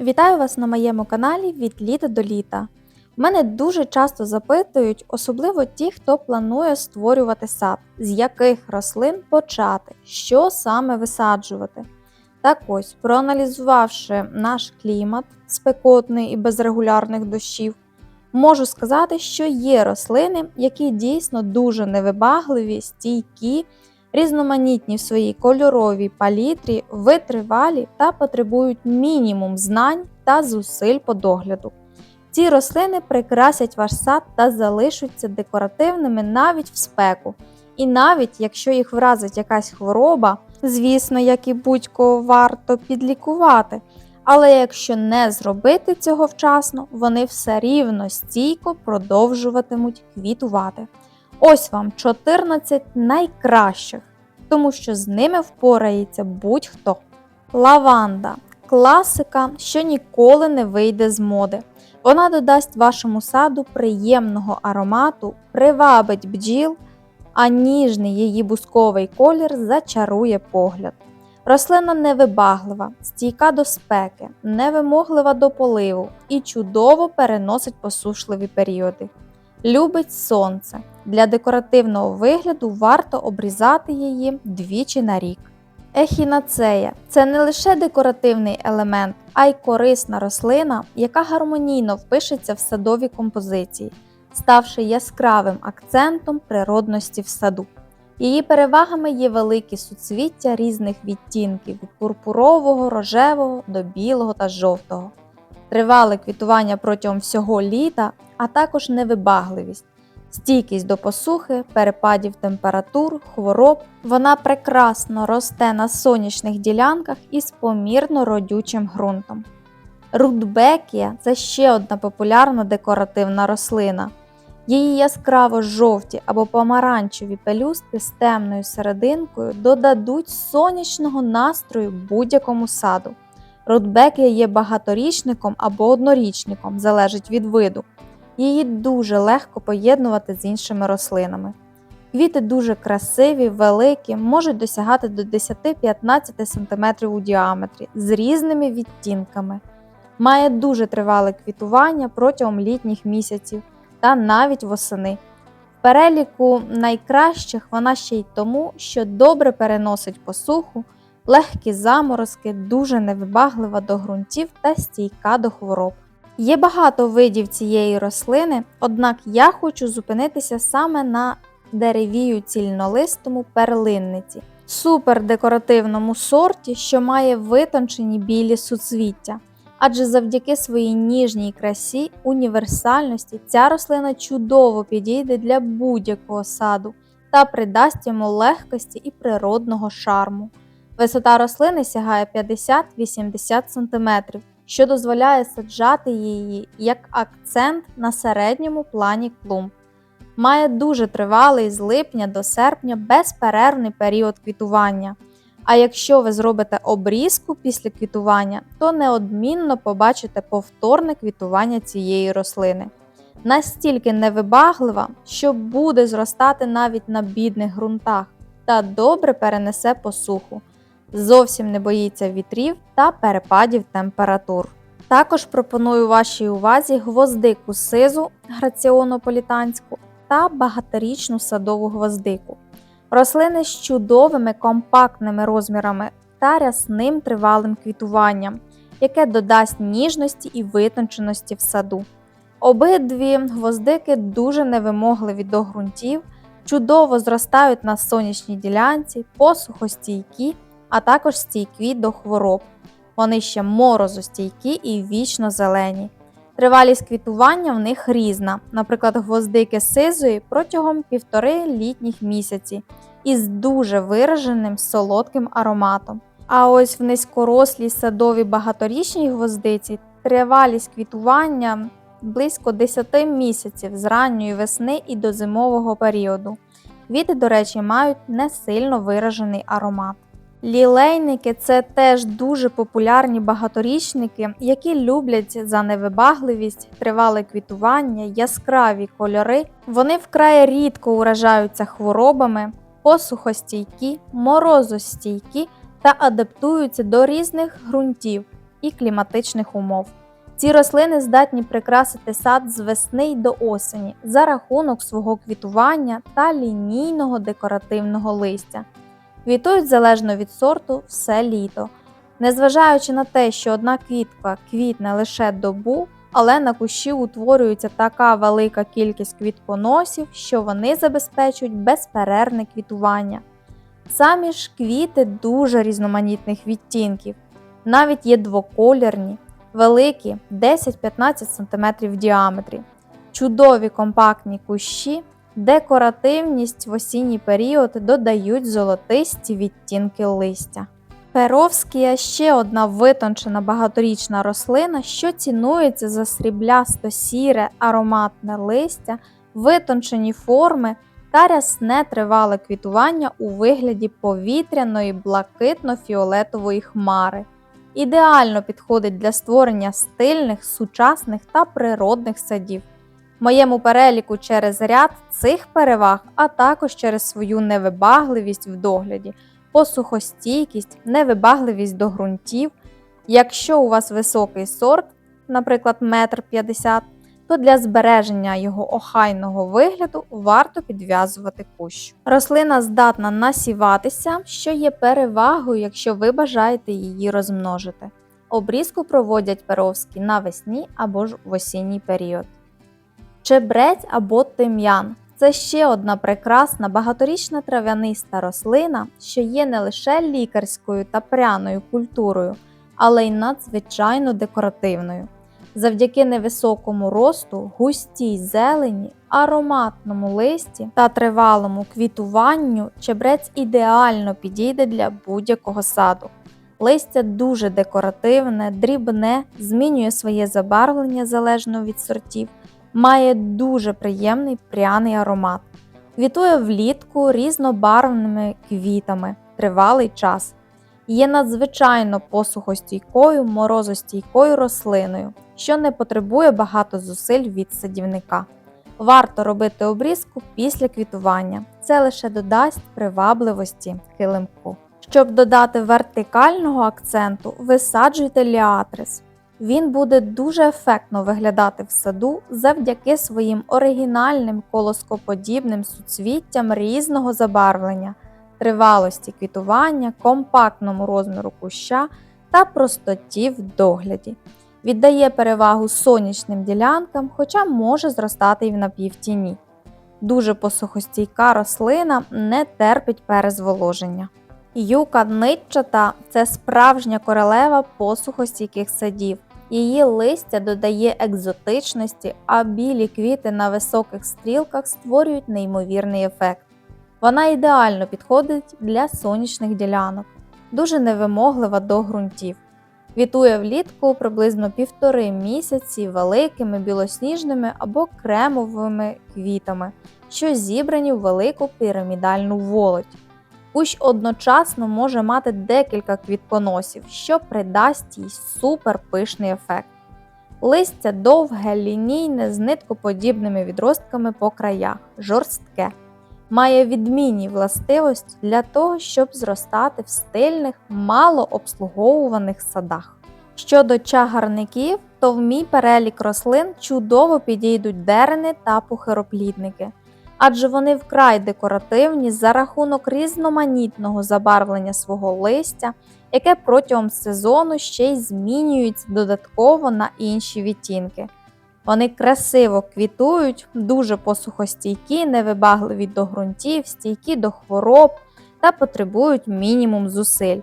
Вітаю вас на моєму каналі від літа до літа. Мене дуже часто запитують, особливо ті, хто планує створювати сад, з яких рослин почати, що саме висаджувати. Так ось, проаналізувавши наш клімат, спекотний і без регулярних дощів, можу сказати, що є рослини, які дійсно дуже невибагливі, стійкі, різноманітні в своїй кольоровій палітрі, витривалі та потребують мінімум знань та зусиль по догляду. Ці рослини прикрасять ваш сад та залишаться декоративними навіть в спеку. І навіть якщо їх вразить якась хвороба, звісно, як і будь-кого варто підлікувати. Але якщо не зробити цього вчасно, вони все рівно стійко продовжуватимуть квітувати. Ось вам 14 найкращих, тому що з ними впорається будь-хто. Лаванда класика, що ніколи не вийде з моди. Вона додасть вашому саду приємного аромату, привабить бджіл, а ніжний її бусковий колір зачарує погляд. Рослина невибаглива, стійка до спеки, невимоглива до поливу і чудово переносить посушливі періоди. Любить сонце. Для декоративного вигляду варто обрізати її двічі на рік. Ехінацея це не лише декоративний елемент, а й корисна рослина, яка гармонійно впишеться в садові композиції, ставши яскравим акцентом природності в саду. Її перевагами є великі суцвіття різних відтінків від пурпурового, рожевого до білого та жовтого, тривале квітування протягом всього літа, а також невибагливість, стійкість до посухи, перепадів температур, хвороб. Вона прекрасно росте на сонячних ділянках із помірно родючим ґрунтом. Рудбекія це ще одна популярна декоративна рослина. Її яскраво жовті або помаранчеві пелюстки з темною серединкою додадуть сонячного настрою будь-якому саду. Рудбекія є багаторічником або однорічником, залежить від виду. Її дуже легко поєднувати з іншими рослинами. Квіти дуже красиві, великі, можуть досягати до 10-15 см у діаметрі з різними відтінками. Має дуже тривале квітування протягом літніх місяців та навіть восени. В переліку найкращих вона ще й тому, що добре переносить посуху, легкі заморозки, дуже невибаглива до ґрунтів та стійка до хвороб. Є багато видів цієї рослини, однак я хочу зупинитися саме на деревію цільнолистому перлинниці, супердекоративному сорті, що має витончені білі суцвіття. Адже завдяки своїй ніжній красі, універсальності ця рослина чудово підійде для будь-якого саду та придасть йому легкості і природного шарму. Висота рослини сягає 50-80 см, що дозволяє саджати її як акцент на середньому плані клумб. Має дуже тривалий з липня до серпня безперервний період квітування. А якщо ви зробите обрізку після квітування, то неодмінно побачите повторне квітування цієї рослини. Настільки невибаглива, що буде зростати навіть на бідних ґрунтах та добре перенесе посуху, зовсім не боїться вітрів та перепадів температур. Також пропоную вашій увазі гвоздику сизу граціонополітанську та багаторічну садову гвоздику. Рослини з чудовими компактними розмірами та рясним тривалим квітуванням, яке додасть ніжності і витонченості в саду. Обидві гвоздики дуже невимогливі до ґрунтів, чудово зростають на сонячній ділянці, посухостійкі, а також стійкі до хвороб. Вони ще морозостійкі і вічно зелені. Тривалість квітування в них різна, наприклад, гвоздики сизої протягом півтори літніх місяці із дуже вираженим солодким ароматом. А ось в низькорослій садовій багаторічній гвоздиці тривалість квітування близько 10 місяців з ранньої весни і до зимового періоду. Квіти, до речі, мають не сильно виражений аромат. Лілейники це теж дуже популярні багаторічники, які люблять за невибагливість, тривале квітування, яскраві кольори. Вони вкрай рідко уражаються хворобами, посухостійкі, морозостійкі та адаптуються до різних ґрунтів. і кліматичних умов. Ці рослини здатні прикрасити сад з весни й до осені за рахунок свого квітування та лінійного декоративного листя. Квітують залежно від сорту все літо. Незважаючи на те, що одна квітка квітне лише добу, але на кущі утворюється така велика кількість квітконосів, що вони забезпечують безперервне квітування. Самі ж квіти дуже різноманітних відтінків, навіть є двоколірні, великі 10-15 см в діаметрі, чудові компактні кущі, декоративність в осінній період додають золотисті відтінки листя. Перовскія ще одна витончена багаторічна рослина, що цінується за сріблясто сіре ароматне листя, витончені форми та рясне тривале квітування у вигляді повітряної блакитно-фіолетової хмари. Ідеально підходить для створення стильних, сучасних та природних садів. Моєму переліку через ряд цих переваг, а також через свою невибагливість в догляді посухостійкість, невибагливість до ґрунтів. Якщо у вас високий сорт, наприклад, 1,50 м, то для збереження його охайного вигляду варто підв'язувати кущ. Рослина здатна насіватися, що є перевагою, якщо ви бажаєте її розмножити. Обрізку проводять перовські навесні або ж в осінній період. Чебрець або тим'ян це ще одна прекрасна багаторічна трав'яниста рослина, що є не лише лікарською та пряною культурою, але й надзвичайно декоративною. Завдяки невисокому росту, густій зелені, ароматному листі та тривалому квітуванню чебрець ідеально підійде для будь-якого саду. Листя дуже декоративне, дрібне, змінює своє забарвлення залежно від сортів має дуже приємний пряний аромат. Квітує влітку різнобарвними квітами тривалий час. Є надзвичайно посухостійкою, морозостійкою рослиною, що не потребує багато зусиль від садівника. Варто робити обрізку після квітування. Це лише додасть привабливості килимку. Щоб додати вертикального акценту, висаджуйте ліатрис. Він буде дуже ефектно виглядати в саду завдяки своїм оригінальним колоскоподібним суцвіттям різного забарвлення, тривалості квітування, компактному розміру куща та простоті в догляді. Віддає перевагу сонячним ділянкам, хоча може зростати і в напівтіні. Дуже посухостійка рослина не терпить перезволоження. Юка нитчата це справжня королева посухостійких садів. Її листя додає екзотичності, а білі квіти на високих стрілках створюють неймовірний ефект. Вона ідеально підходить для сонячних ділянок, дуже невимоглива до ґрунтів. Квітує влітку приблизно півтори місяці великими білосніжними або кремовими квітами, що зібрані в велику пірамідальну волоть. Кущ одночасно може мати декілька квітконосів, що придасть їй суперпишний ефект. Листя довге, лінійне з ниткоподібними відростками по краях, жорстке. Має відмінні властивості для того, щоб зростати в стильних, малообслуговуваних садах. Щодо чагарників, то в мій перелік рослин чудово підійдуть дерени та пухироплідники адже вони вкрай декоративні за рахунок різноманітного забарвлення свого листя, яке протягом сезону ще й змінюється додатково на інші відтінки. Вони красиво квітують, дуже посухостійкі, невибагливі до ґрунтів, стійкі до хвороб та потребують мінімум зусиль.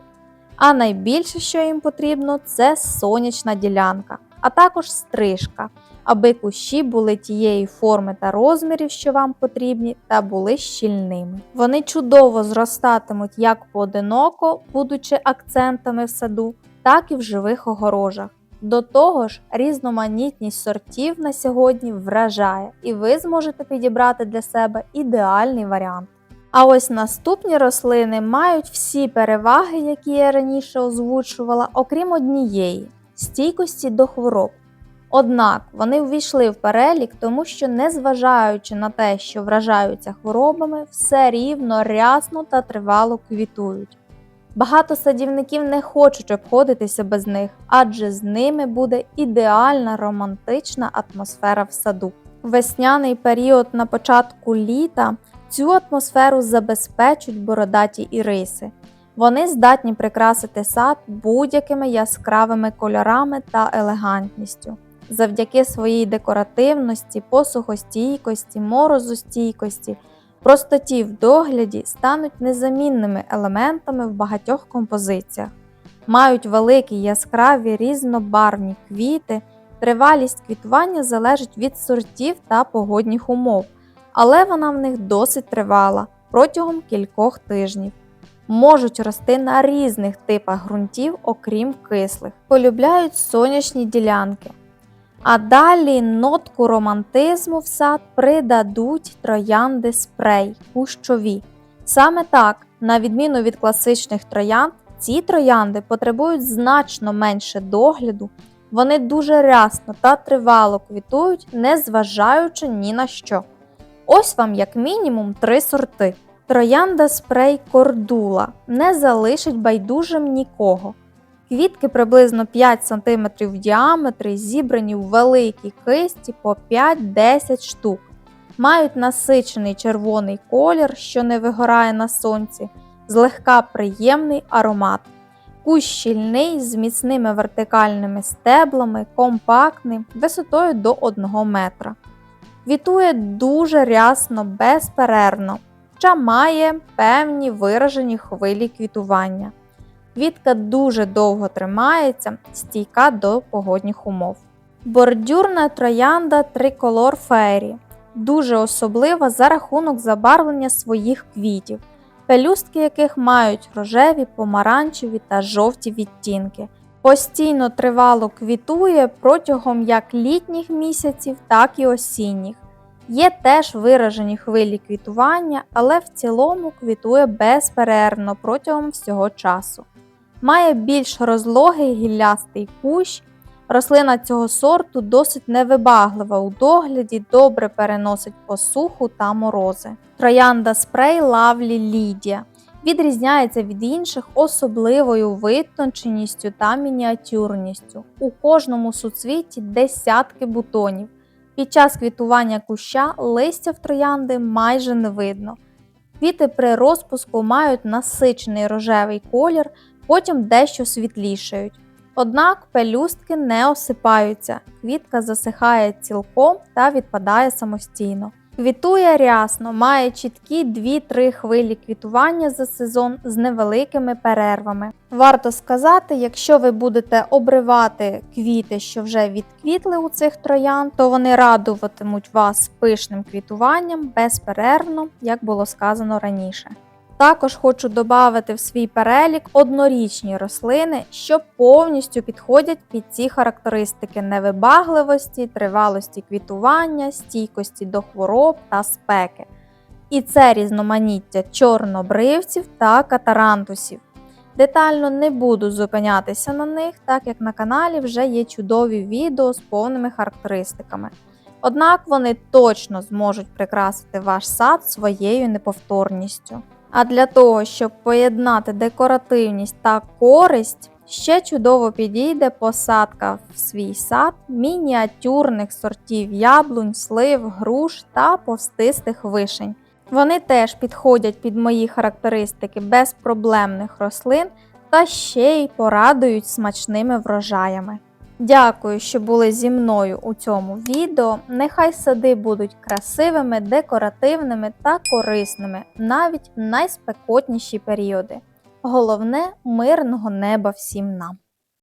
А найбільше, що їм потрібно, це сонячна ділянка, а також стрижка, аби кущі були тієї форми та розмірів, що вам потрібні, та були щільними. Вони чудово зростатимуть як поодиноко, будучи акцентами в саду, так і в живих огорожах. До того ж, різноманітність сортів на сьогодні вражає, і ви зможете підібрати для себе ідеальний варіант. А ось наступні рослини мають всі переваги, які я раніше озвучувала, окрім однієї стійкості до хвороб. Однак вони увійшли в перелік, тому що, незважаючи на те, що вражаються хворобами, все рівно рясно та тривало квітують. Багато садівників не хочуть обходитися без них, адже з ними буде ідеальна романтична атмосфера в саду. Весняний період на початку літа цю атмосферу забезпечують бородаті іриси. Вони здатні прикрасити сад будь-якими яскравими кольорами та елегантністю. Завдяки своїй декоративності, посухостійкості, морозостійкості, простоті в догляді стануть незамінними елементами в багатьох композиціях. Мають великі яскраві різнобарвні квіти, тривалість квітування залежить від сортів та погодних умов, але вона в них досить тривала протягом кількох тижнів. Можуть рости на різних типах ґрунтів, окрім кислих. Полюбляють сонячні ділянки. А далі нотку романтизму в сад придадуть троянди спрей кущові. Саме так, на відміну від класичних троянд, ці троянди потребують значно менше догляду, вони дуже рясно та тривало квітують, не зважаючи ні на що. Ось вам як мінімум три сорти. Троянда спрей кордула не залишить байдужим нікого. Квітки приблизно 5 см в діаметрі, зібрані в великій кисті по 5-10 штук. Мають насичений червоний колір, що не вигорає на сонці, злегка приємний аромат. Кущ щільний з міцними вертикальними стеблами, компактний, висотою до 1 метра. Квітує дуже рясно, безперервно, хоча має певні виражені хвилі квітування. Квітка дуже довго тримається, стійка до погодних умов. Бордюрна троянда триколор фері дуже особлива за рахунок забарвлення своїх квітів, пелюстки яких мають рожеві, помаранчеві та жовті відтінки. Постійно тривало квітує протягом як літніх місяців, так і осінніх. Є теж виражені хвилі квітування, але в цілому квітує безперервно протягом всього часу. Має більш розлогий гіллястий кущ. Рослина цього сорту досить невибаглива у догляді, добре переносить посуху та морози. Троянда спрей лавлі Лідія відрізняється від інших особливою витонченістю та мініатюрністю. У кожному суцвіті десятки бутонів. Під час квітування куща листя в троянди майже не видно. Квіти при розпуску мають насичений рожевий колір, потім дещо світлішають. Однак пелюстки не осипаються, квітка засихає цілком та відпадає самостійно. Квітує рясно, має чіткі 2-3 хвилі квітування за сезон з невеликими перервами. Варто сказати, якщо ви будете обривати квіти, що вже відквітли у цих троян, то вони радуватимуть вас пишним квітуванням безперервно, як було сказано раніше. Також хочу додати в свій перелік однорічні рослини, що повністю підходять під ці характеристики невибагливості, тривалості квітування, стійкості до хвороб та спеки. І це різноманіття чорнобривців та катарантусів. Детально не буду зупинятися на них, так як на каналі вже є чудові відео з повними характеристиками. Однак вони точно зможуть прикрасити ваш сад своєю неповторністю. А для того, щоб поєднати декоративність та користь, ще чудово підійде посадка в свій сад мініатюрних сортів яблунь, слив, груш та повстистих вишень. Вони теж підходять під мої характеристики безпроблемних рослин та ще й порадують смачними врожаями. Дякую, що були зі мною у цьому відео. Нехай сади будуть красивими, декоративними та корисними навіть в найспекотніші періоди. Головне мирного неба всім нам!